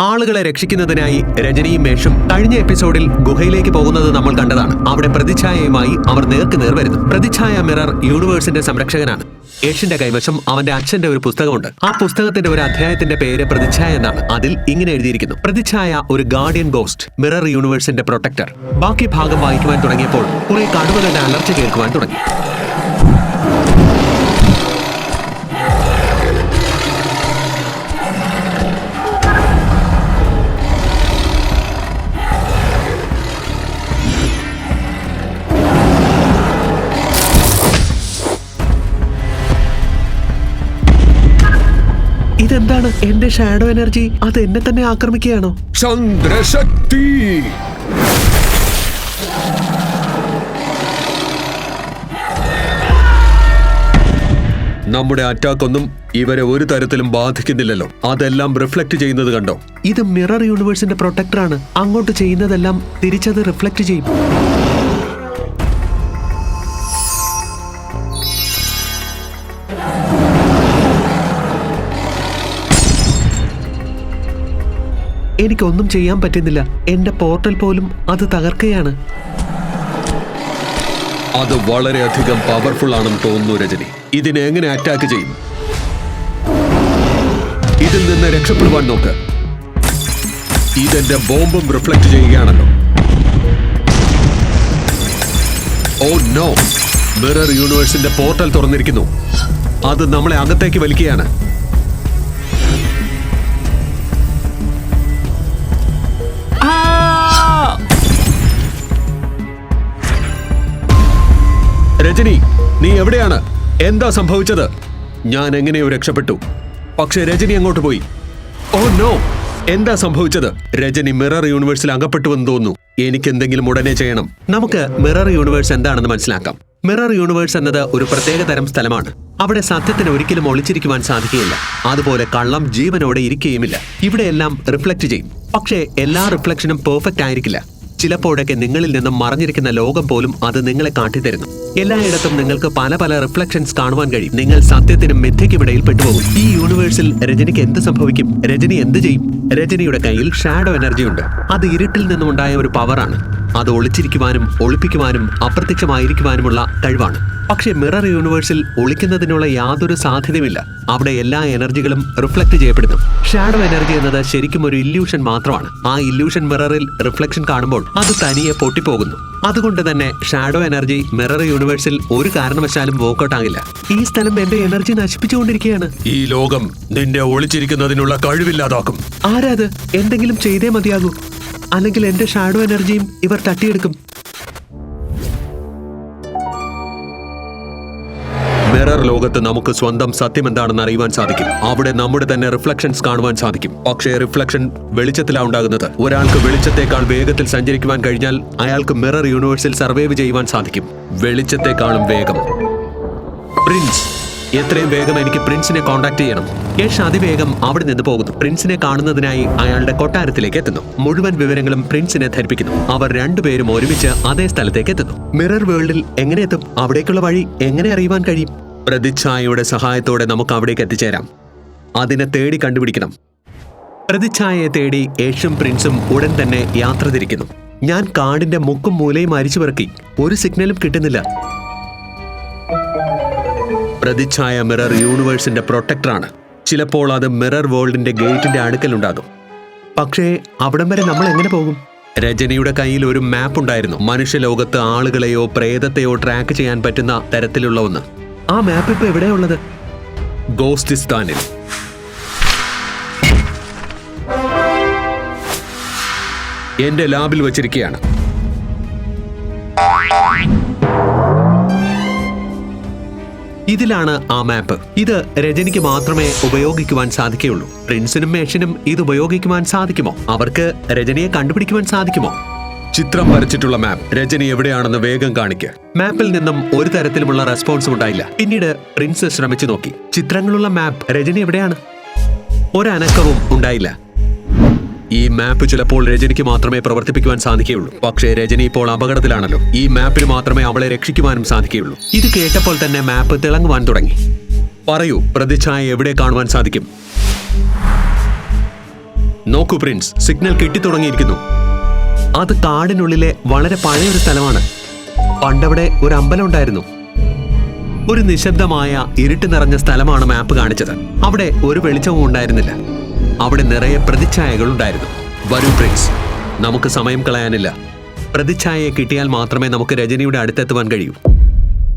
ആളുകളെ രക്ഷിക്കുന്നതിനായി രജനിയും മേഷും കഴിഞ്ഞ എപ്പിസോഡിൽ ഗുഹയിലേക്ക് പോകുന്നത് നമ്മൾ കണ്ടതാണ്. അവിടെ പ്രതിച്ഛായയുമായി അവർ നേർക്ക് നേർ വരുന്നു. പ്രതിച്ഛായ മിറർ യൂണിവേഴ്സിന്റെ സംരക്ഷകനാണ്. യേഷിന്റെ കൈവശം അവന്റെ അച്ഛന്റെ ഒരു പുസ്തകമുണ്ട്. ആ പുസ്തകത്തിന്റെ ഒരു അധ്യായത്തിന്റെ പേര് പ്രതിച്ഛായ എന്നാണ്. അതിൽ ഇങ്ങനെ എഴുതിയിരിക്കുന്നു. പ്രതിച്ഛായ ഒരു ഗാർഡിയൻ ഗോസ്റ്റ് മിറർ യൂണിവേഴ്സിന്റെ പ്രൊട്ടക്ടർ. ബാക്കി ഭാഗം വായിക്കുവാൻ തുടങ്ങിയപ്പോൾ കുറെ കടുവകളുടെ അലർച്ച കേൾക്കുവാൻ തുടങ്ങി. എന്റെ ഷാഡോ എനർജി അത് എന്നെ തന്നെ ആക്രമിക്കുകയാണോ? ചന്ദ്രശക്തി. നമ്മുടെ അറ്റാക്ക് ഒന്നും ഇവരെ ഒരു തരത്തിലും ബാധിക്കുന്നില്ലല്ലോ. അതെല്ലാം റിഫ്ലക്ട് ചെയ്യുന്നത് കണ്ടോ? ഇത് മിറർ യൂണിവേഴ്സിന്റെ പ്രൊട്ടക്ടറാണ് അങ്ങോട്ട് ചെയ്യുന്നതെല്ലാം തിരിച്ചത് റിഫ്ലക്ട് ചെയ്യും. എനിക്കൊന്നും ചെയ്യാൻ പറ്റുന്നില്ല. എന്റെ പോർട്ടൽ പോലും അത് തകർക്കുകയാണ് അത് വളരെയധികം പവർഫുൾ ആണെന്ന് തോന്നുന്നു രജനി. ഇതിനെ എങ്ങനെ അറ്റാക്ക് ചെയ്യും? ഇതിൽ നിന്ന് രക്ഷപ്പെടുവാൻ നോക്ക്. ഇതെന്റെ ബോംബും റിഫ്ലക്ട് ചെയ്യുകയാണല്ലോ. ഓ നോ മിറർ യൂണിവേഴ്സിന്റെ പോർട്ടൽ തുറന്നിരിക്കുന്നു. അത് നമ്മളെ അകത്തേക്ക് വലിക്കുകയാണ്. രജനി നീ എവിടെയാണ്? എന്താ സംഭവിച്ചത്? ഞാൻ എങ്ങനെയോ രക്ഷപ്പെട്ടു. പക്ഷെ രജനി അങ്ങോട്ട് പോയി. Oh no! എന്താ സംഭവിച്ചത്? രജനി മിറർ യൂണിവേഴ്സിൽ അകപ്പെട്ടുവെന്ന് തോന്നുന്നു. എനിക്ക് എന്തെങ്കിലും ഉടനെ ചെയ്യണം. നമുക്ക് മിറർ യൂണിവേഴ്സ് എന്താണെന്ന് മനസ്സിലാക്കാം. മിറർ യൂണിവേഴ്സ് എന്നത് ഒരു പ്രത്യേക തരം സ്ഥലമാണ്. അവിടെ സത്യത്തിന് ഒരിക്കലും ഒളിച്ചിരിക്കുവാൻ സാധിക്കുകയില്ല. അതുപോലെ കള്ളം ജീവനോടെ ഇരിക്കുകയുമില്ല. ഇവിടെയെല്ലാം റിഫ്ലക്ട് ചെയ്യും. പക്ഷേ എല്ലാ റിഫ്ലക്ഷനും പെർഫെക്റ്റ് ആയിരിക്കില്ല. ചിലപ്പോഴൊക്കെ നിങ്ങളിൽ നിന്നും മറഞ്ഞിരിക്കുന്ന ലോകം പോലും അത് നിങ്ങളെ കാട്ടിത്തരുന്നു. എല്ലായിടത്തും നിങ്ങൾക്ക് പല പല റിഫ്ലക്ഷൻസ് കാണുവാൻ കഴിയും. നിങ്ങൾ സത്യത്തിനും മിഥ്യയ്ക്കുമിടയിൽ പെട്ടുപോകും. ഈ യൂണിവേഴ്സിൽ രജനിക്ക് എന്ത് സംഭവിക്കും? രജനി എന്ത് ചെയ്യും? രജനിയുടെ കയ്യിൽ ഷാഡോ എനർജി ഉണ്ട്. അത് ഇരുട്ടിൽ നിന്നുണ്ടായ ഒരു പവറാണ്. അത് ഒളിച്ചിരിക്കുവാനും ഒളിപ്പിക്കുവാനും അപ്രത്യക്ഷമായിരിക്കുവാനുമുള്ള കഴിവാണ്. പക്ഷേ മിറർ യൂണിവേഴ്സിൽ ഒളിക്കുന്നതിനുള്ള യാതൊരു സാധ്യതയുമില്ല. അവിടെ എല്ലാ എനർജികളും റിഫ്ലക്ട് ചെയ്യപ്പെടുന്നു. ഷാഡോ എനർജി എന്നത് ശരിക്കും ഒരു ഇല്യൂഷൻ മാത്രമാണ്. ആ ഇല്യൂഷൻ മിററിൽ റിഫ്ലക്ഷൻ കാണുമ്പോൾ അത് തനിയെ പൊട്ടിപ്പോകുന്നു. അതുകൊണ്ട് തന്നെ ഷാഡോ എനർജി മിറർ യൂണിവേഴ്സിൽ ഒരു കാരണവശാലും വോക്കൗട്ട് ആകില്ല. ഈ സ്ഥലം എന്റെ എനർജി നശിപ്പിച്ചുകൊണ്ടിരിക്കുകയാണ്. ഈ ലോകം നിന്റെ ഒളിച്ചിരിക്കുന്നതിനുള്ള കഴിവില്ലാതാക്കും. ആരാത്? എന്തെങ്കിലും ചെയ്തേ മതിയാകൂ. അല്ലെങ്കിൽ എന്റെ ഷാഡോ എനർജിയും ഇവർ തട്ടിയെടുക്കും. ലോകത്ത് നമുക്ക് സ്വന്തം സത്യം എന്താണെന്ന് അറിയുവാൻ സാധിക്കും. അവിടെ നമ്മുടെ തന്നെ റിഫ്ലക്ഷൻസ് കാണുവാൻ സാധിക്കും. പക്ഷേ റിഫ്ലക്ഷൻ വെളിച്ചത്തിലാണ് ഉണ്ടാകുന്നത്. ഒരാൾക്ക് വെളിച്ചത്തെക്കാൾ വേഗത്തിൽ സഞ്ചരിക്കുവാൻ കഴിഞ്ഞാൽ അയാൾക്ക് മിറർ യൂണിവേഴ്സിൽ സർവൈവ് ചെയ്യുവാൻ സാധിക്കും. വെളിച്ചത്തെക്കാളും വേഗം. പ്രിൻസ് എത്രയും വേഗം എനിക്ക് പ്രിൻസിനെ കോൺടാക്ട് ചെയ്യണം. യഷ് അതിവേഗം അവിടെ നിന്ന് പോകുന്നു. പ്രിൻസിനെ കാണുന്നതിനായി അയാളുടെ കൊട്ടാരത്തിലേക്ക് എത്തുന്നു. മുഴുവൻ വിവരങ്ങളും പ്രിൻസിനെ ധരിപ്പിക്കുന്നു. അവർ രണ്ടുപേരും ഒരുമിച്ച് അതേ സ്ഥലത്തേക്ക് എത്തുന്നു. മിറർ വേൾഡിൽ എങ്ങനെ എത്തും അവിടേക്കുള്ള വഴി എങ്ങനെ അറിയുവാൻ കഴിയും? പ്രതിച്ഛായയുടെ സഹായത്തോടെ നമുക്ക് അവിടേക്ക് എത്തിച്ചേരാം. അതിനെ തേടി കണ്ടുപിടിക്കണം. പ്രതിച്ഛായയെ തേടി ഏഷ്യൻ പ്രിൻസും ഉടൻ തന്നെ യാത്ര തിരിക്കുന്നു. ഞാൻ കാടിന്റെ മുക്കും മൂലയും അരിച്ചു പിറക്കി. ഒരു സിഗ്നലും കിട്ടുന്നില്ല. പ്രതിച്ഛായ മിറർ യൂണിവേഴ്സിന്റെ പ്രൊട്ടക്ടറാണ്. ചിലപ്പോൾ അത് മിറർ വേൾഡിന്റെ ഗേറ്റിന്റെ അടുക്കലുണ്ടാകും. പക്ഷേ അവിടം വരെ നമ്മൾ എങ്ങനെ പോകും? രജനിയുടെ കയ്യിൽ ഒരു മാപ്പ് ഉണ്ടായിരുന്നു. മനുഷ്യലോകത്ത് ആളുകളെയോ പ്രേതത്തെയോ ട്രാക്ക് ചെയ്യാൻ പറ്റുന്ന തരത്തിലുള്ള ഒന്ന്. ആ മാപ്പ് ഇപ്പൊ എവിടെയുള്ളത് ഗോസ്റ്റിസ്ഥാനിൽ എന്റെ ലാബിൽ വച്ചിരിക്കുകയാണ് ഇതിലാണ് ആ മാപ്പ് ഇത് രജനിക്ക് മാത്രമേ ഉപയോഗിക്കുവാൻ സാധിക്കുകയുള്ളൂ. പ്രിൻസിനും മേഷനും ഇത് ഉപയോഗിക്കുവാൻ സാധിക്കുമോ? അവർക്ക് രജനിയെ കണ്ടുപിടിക്കുവാൻ സാധിക്കുമോ? ചിത്രം വരച്ചിട്ടുള്ള മാപ്പ് രജനി എവിടെയാണെന്ന് വേഗം കാണിക്ക്. മാപ്പിൽ നിന്നും ഒരു തരത്തിലുമുള്ള റെസ്പോൺസ് ഉണ്ടായില്ല. പിന്നീട് പ്രിൻസ് ശ്രമിച്ചു നോക്കി. ചിത്രങ്ങളുള്ള മാപ്പ് രജനി എവിടെയാണ്? ഒരനക്കവും ഉണ്ടായില്ല. ഈ മാപ്പ് ചിലപ്പോൾ രജനിക്ക് മാത്രമേ പ്രവർത്തിപ്പിക്കുവാൻ സാധിക്കുകയുള്ളൂ. പക്ഷേ രജനി ഇപ്പോൾ അപകടത്തിലാണല്ലോ. ഈ മാപ്പിന് മാത്രമേ അവളെ രക്ഷിക്കുവാനും സാധിക്കുകയുള്ളൂ. ഇത് കേട്ടപ്പോൾ തന്നെ മാപ്പ് തിളങ്ങുവാൻ തുടങ്ങി. പറയൂ പ്രതിച്ഛായ എവിടെ കാണുവാൻ സാധിക്കും? നോക്കൂ പ്രിൻസ് സിഗ്നൽ കിട്ടിത്തുടങ്ങിയിരിക്കുന്നു. അത് കാടിനുള്ളിലെ വളരെ പഴയൊരു സ്ഥലമാണ്. പണ്ടവിടെ ഒരു അമ്പലം ഉണ്ടായിരുന്നു. ഒരു നിശബ്ദമായ ഇരുട്ട് നിറഞ്ഞ സ്ഥലമാണ് മാപ്പ് കാണിച്ചത്. അവിടെ ഒരു വെളിച്ചവും ഉണ്ടായിരുന്നില്ല. അവിടെ നിറയെ പ്രതിച്ഛായകൾ ഉണ്ടായിരുന്നു. വരൂ പ്രിൻസ് നമുക്ക് സമയം കളയാനില്ല. പ്രതിച്ഛായയെ കിട്ടിയാൽ മാത്രമേ നമുക്ക് രജനിയുടെ അടുത്തെത്തുവാൻ കഴിയൂ.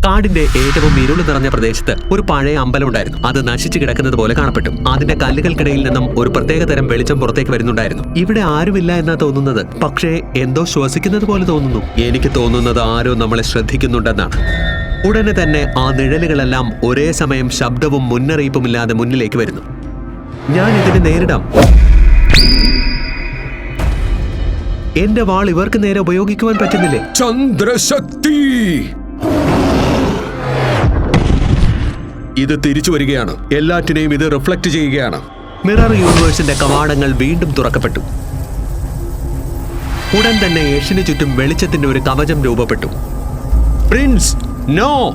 കാടിന്റെ ഏറ്റവും ഇരുൾ നിറഞ്ഞ പ്രദേശത്ത് ഒരു പഴയ അമ്പലം ഉണ്ടായിരുന്നു. അത് നശിച്ചു കിടക്കുന്നത് പോലെ കാണപ്പെട്ടു. അതിന്റെ കല്ലുകൾക്കിടയിൽ നിന്നും ഒരു പ്രത്യേക തരം വെളിച്ചം പുറത്തേക്ക് വരുന്നുണ്ടായിരുന്നു. ഇവിടെ ആരുമില്ല എന്നാ തോന്നുന്നത്. പക്ഷേ എന്തോ ശ്വസിക്കുന്നത് പോലെ തോന്നുന്നു. എനിക്ക് തോന്നുന്നത് ആരോ നമ്മളെ ശ്രദ്ധിക്കുന്നുണ്ടെന്നാണ്. ഉടനെ തന്നെ ആ നിഴലുകളെല്ലാം ഒരേ സമയം ശബ്ദവും മുന്നറിയിപ്പുമില്ലാതെ മുന്നിലേക്ക് വരുന്നു. ഞാൻ ഇതിനെ നേരിടാം. എന്റെ വാൾ ഇവർക്ക് നേരെ ഉപയോഗിക്കുവാൻ പറ്റുന്നില്ലേ? ചന്ദ്രശക്തി! ഇത് തിരിച്ചു വരികയാണ്. എല്ലാറ്റിനെയും ഇത് റിഫ്ലക്റ്റ് ചെയ്യുകയാണ്. മിറർ യൂണിവേഴ്സിന്റെ കവാടങ്ങൾ വീണ്ടും തുറക്കപ്പെട്ടു. ഉടൻ തന്നെ യേശിന് ചുറ്റും വെളിച്ചത്തിന്റെ ഒരു കവചം രൂപപ്പെട്ടു. പ്രിൻസ് നോ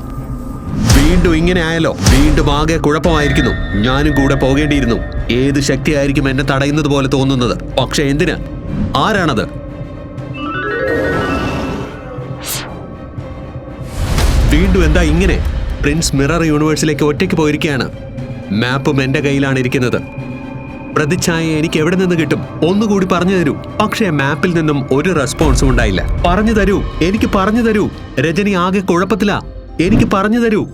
വീണ്ടും ഇങ്ങനെ ആയല്ലോ വീണ്ടും ആകെ കുഴപ്പമായിരിക്കുന്നു. ഞാനും കൂടെ പോകേണ്ടിയിരുന്നു. ഏത് ശക്തിയായിരിക്കും എന്നെ തടയുന്നത് പോലെ തോന്നുന്നത്? പക്ഷെ എന്തിന്? ആരാണത്? വീണ്ടും എന്താ ഇങ്ങനെ? പ്രിൻസ് മിറർ യൂണിവേഴ്സിലേക്ക് ഒറ്റയ്ക്ക് പോയിരിക്കുകയാണ്. മാപ്പും എന്റെ കയ്യിലാണ് ഇരിക്കുന്നത്. പ്രതിച്ഛായ എനിക്ക് എവിടെ നിന്ന് കിട്ടും? ഒന്നുകൂടി പറഞ്ഞു തരൂ. പക്ഷേ മാപ്പിൽ നിന്നും ഒരു റെസ്പോൺസും ഉണ്ടായില്ല. പറഞ്ഞു തരൂ. എനിക്ക് പറഞ്ഞു തരൂ. രജനി ആകെ കുഴപ്പത്തിലാ. എനിക്ക് പറഞ്ഞു തരൂ.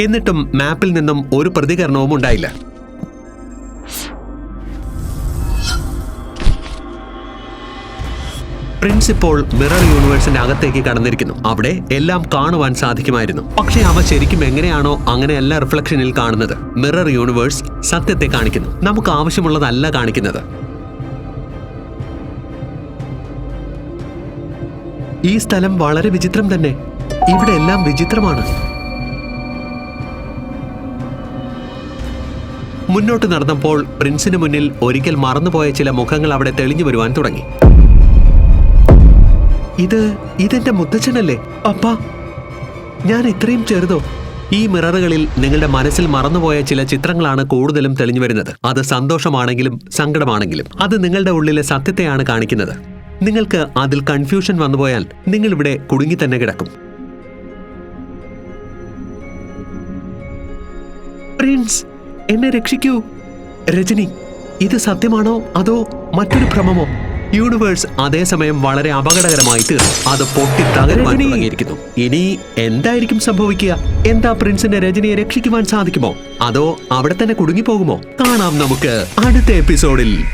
എന്നിട്ടും മാപ്പിൽ നിന്നും ഒരു പ്രതികരണവും ഉണ്ടായില്ല. പ്രിൻസിപ്പോൾ മിറർ യൂണിവേഴ്സിന്റെ അകത്തേക്ക് കടന്നിരിക്കുന്നു. അവിടെ എല്ലാം കാണുവാൻ സാധിക്കുമായിരുന്നു. പക്ഷേ അവ ശരിക്കും എങ്ങനെയാണോ അങ്ങനെയല്ല റിഫ്ലക്ഷനിൽ കാണുന്നത്. മിറർ യൂണിവേഴ്സ് സത്യത്തെ കാണിക്കുന്നു. നമുക്ക് ആവശ്യമുള്ളതല്ല കാണിക്കുന്നത്. ഈ സ്ഥലം വളരെ വിചിത്രം തന്നെ. ഇവിടെ എല്ലാം വിചിത്രമാണ്. മുന്നോട്ട് നടന്നപ്പോൾ പ്രിൻസിന് മുന്നിൽ ഒരിക്കൽ മറന്നുപോയ ചില മുഖങ്ങൾ അവിടെ തെളിഞ്ഞു വരുവാൻ തുടങ്ങി. ഇത് ഇതെന്റെ മുത്തച്ഛനല്ലേ? അപ്പാ ഞാൻ ഇത്രയും ചെറുതോ? ഈ മിററുകളിൽ നിങ്ങളുടെ മനസ്സിൽ മറന്നുപോയ ചില ചിത്രങ്ങളാണ് കൂടുതലും തെളിഞ്ഞു വരുന്നത്. അത് സന്തോഷമാണെങ്കിലും സങ്കടമാണെങ്കിലും. അത് നിങ്ങളുടെ ഉള്ളിലെ സത്യത്തെയാണ് കാണിക്കുന്നത്. നിങ്ങൾക്ക് അതിൽ കൺഫ്യൂഷൻ വന്നുപോയാൽ നിങ്ങൾ ഇവിടെ കുടുങ്ങി തന്നെ കിടക്കും. പ്രിൻസ് എന്നെ രക്ഷിക്കൂ. രജനി ഇത് സത്യമാണോ അതോ മറ്റൊരു ഭ്രമമോ? യൂണിവേഴ്സ് അതേസമയം വളരെ അപകടകരമായി തീർന്നു. അത് പൊട്ടി തകരുവാൻ തുടങ്ങിയിരിക്കുന്നു. ഇനി എന്തായിരിക്കും സംഭവിക്കുക? എന്താ പ്രിൻസിന്റെ രജനിയെ രക്ഷിക്കുവാൻ സാധിക്കുമോ? അതോ അവിടെ തന്നെ കുടുങ്ങിപ്പോകുമോ? കാണാം നമുക്ക് അടുത്ത എപ്പിസോഡിൽ.